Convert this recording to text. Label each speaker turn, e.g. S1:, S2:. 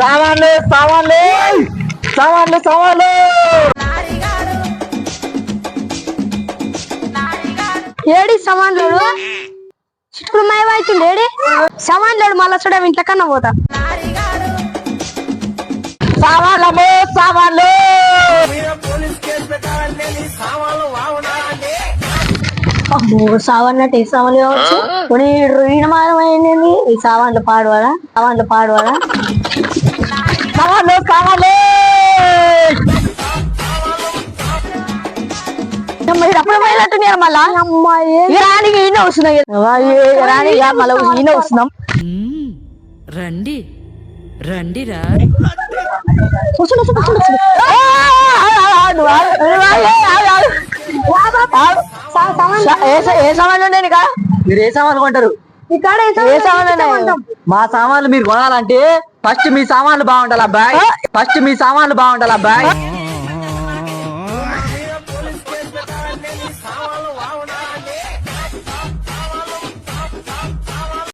S1: సామాన్లు సామాన్లు. సామాన్లు సామాన్లు.
S2: ఏడి సామాన్లు? చిట్టుకుడు మాయమైతుంది ఏడి? సామాన్లు మళ్ళా చూడ ఇంట్లో కన్నా పోతా.
S1: సామాన్లము సామాన్లు.
S2: అమ్మో సామాన్లు అంటే ఏ సామాన్లు కావచ్చు రుణమానమైంది ఈ సామాన్లు పాడవాడా సామాన్లు పాడవాడా
S1: సామాన్లు
S2: మీరు అప్పుడు పోయినట్టున్నారు మళ్ళా ఈయన మళ్ళీ వస్తున్నాం
S3: మ్మ్. రండి రండిరా
S2: కూర్చోండి, కూర్చోండి, కూర్చోండి.
S1: ఏ సామాన్లు ఉన్నాయి నీకా? మీరు ఏ సామాన్లు కొంటారు?
S2: ఇక్కడ ఏ సామాన్లు.
S1: మా సామాన్లు మీరు కొనాలంటే ఫస్ట్ మీ సామాన్లు బాగుండాలి అబ్బాయి ఫస్ట్ మీ సామాన్లు బాగుండాలి అబ్బాయి